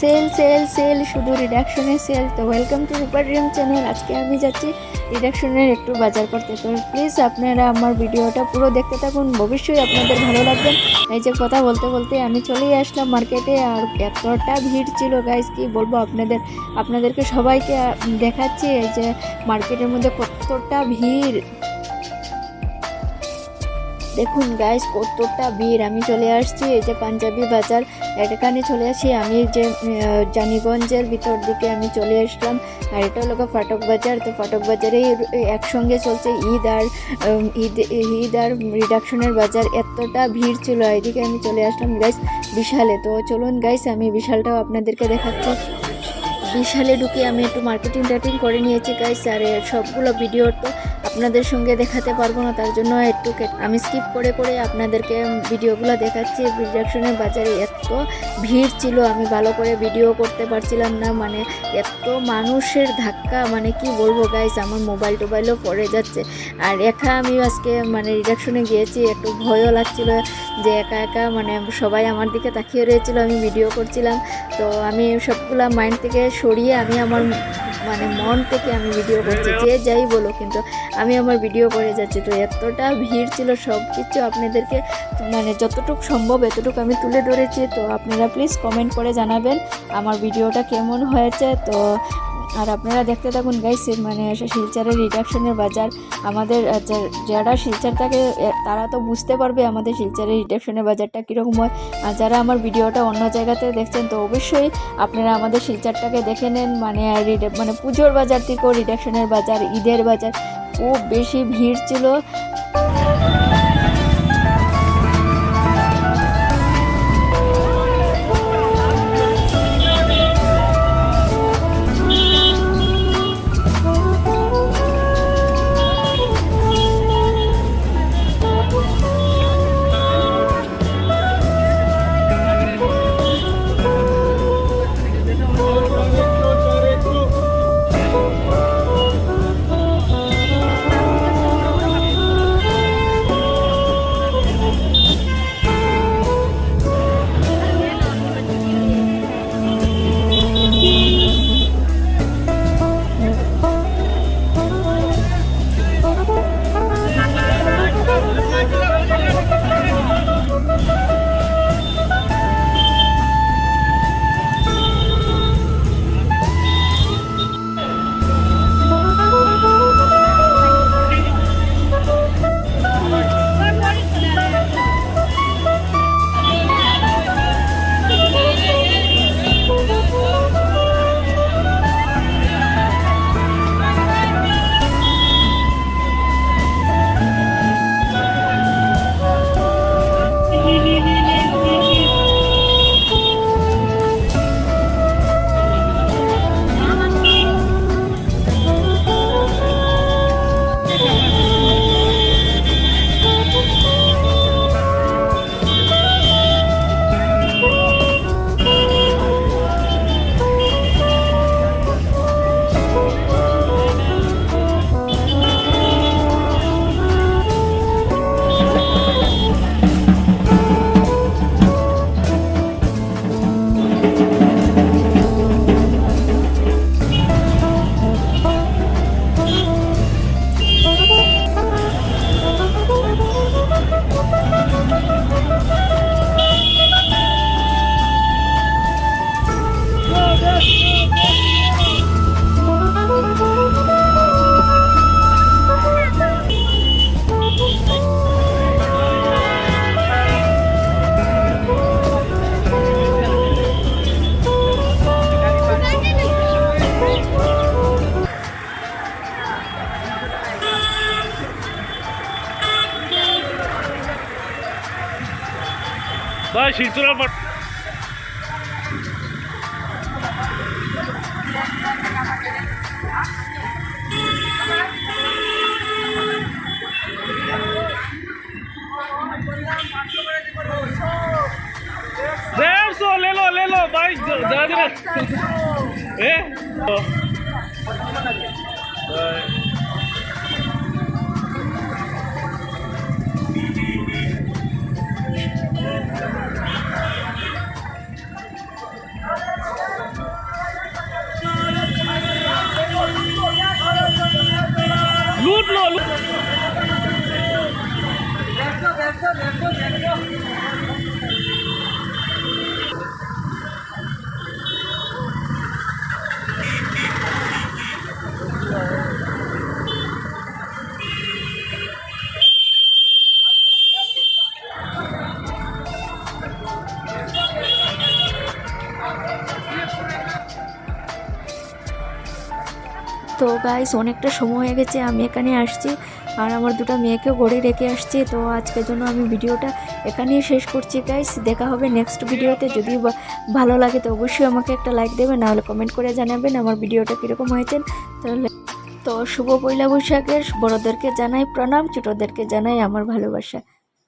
Sell sale sale, শুধু রিডাকশনের sale. তো welcome to super dream channel আজকে আমি যাচ্ছি রিডাকশনের একটু বাজার করতে। তো প্লিজ আপনারা আমার ভিডিওটা পুরো দেখতে থাকুন। অবশ্যই আপনাদের ভালো লাগবে। এই যে কথা বলতে বলতে আমি চলেই আসলাম মার্কেটে আর এতটা ভিড় ছিল গাইজ কি বলব আপনাদের? আপনাদেরকে সবাইকে দেখাচ্ছি এই যে মার্কেটের মধ্যে কতটা ভিড়। দেখুন গাইস কতটা ভিড়। আমি চলে আসছি এই যে পাঞ্জাবি বাজার। এখানে চলে আসি আমি যে জানিগঞ্জের ভিতর দিকে আমি চলে আসলাম। আর এটা হলো ফাটক বাজার। তো ফাটক বাজারে একসঙ্গে চলছে ঈদ আর ঈদ ঈদ আর রিডাকশনের বাজার। এতটা ভিড় ছিল, এদিকে আমি চলে আসলাম গাইস বিশালে। তো চলুন গাইস আমি বিশালটাও আপনাদেরকে দেখাচ্ছি। বিশালে ঢুকে আমি একটু মার্কেটিং টার্টিং করে নিয়েছি গাইস আর সবগুলো ভিডিও তো আপনাদের সঙ্গে দেখাতে পারব না, তার জন্য একটু কেট- আমি স্কিপ করে করে আপনাদেরকে ভিডিওগুলো দেখাচ্ছি। রিডাকশনের বাজারে এত ভিড় ছিল, আমি ভালো করে ভিডিও করতে পারছিলাম না মানে এত মানুষের ধাক্কা মানে কি বলব গাইস আমার মোবাইল টোবাইলও পড়ে যাচ্ছে। আর একা আমি আজকে মানে রিডাকশনে গিয়েছি, একটু ভয়ও লাগছিল যে একা একা মানে সবাই আমার দিকে তাকিয়ে রয়েছিল, আমি ভিডিও করছিলাম। তো আমি সবগুলা মাইন্ড থেকে সরিয়ে আমি আমার মানে মন থেকে আমি ভিডিও করছি, যে যাই বলো কিন্তু আমি আমার ভিডিও করে যাচ্ছি। তো এতটা ভিড় ছিল সব কিছু আপনাদেরকে মানে যতটুকু সম্ভব এতটুকু আমি তুলে ধরেছি। তো আপনারা প্লিজ কমেন্ট করে জানাবেন আমার ভিডিওটা কেমন হয়েছে। তো আর আপনারা দেখতে থাকুন গাইস মানে শিলচারের রিডাকশনের বাজার। আমাদের যারা শিলচার থাকে তারা তো বুঝতে পারবে আমাদের শিলচারের রিডাকশনের বাজারটা কীরকম হয়। আর যারা আমার ভিডিওটা অন্য জায়গাতে দেখছেন, তো অবশ্যই আপনারা আমাদের শিলচারটাকে দেখে নেন। মানে মানে পুজোর বাজার থেকেও রিডাকশনের বাজার, ঈদের বাজার, খুব বেশি ভিড় ছিল। ভাই শিলচরের পাট डेढ़ सौ ले लो ले लो भाई 快点，快点，快！তো গাইস অনেকটা সময় হয়ে গেছে, আমি এখানে আসছি আর আমার দুটো মেয়েকেও ঘরে রেখে আসছি। তো আজকের জন্য আমি ভিডিওটা এখানেই শেষ করছি গাইস দেখা হবে নেক্সট ভিডিওতে। যদি ভালো লাগে তো অবশ্যই আমাকে একটা লাইক দেবেন, নাহলে কমেন্ট করে জানাবেন আমার ভিডিওটা কীরকম হয়েছেন তাহলে তো শুভ পয়লা বৈশাখের বড়োদেরকে জানাই প্রণাম, ছোটোদেরকে জানাই আমার ভালোবাসা।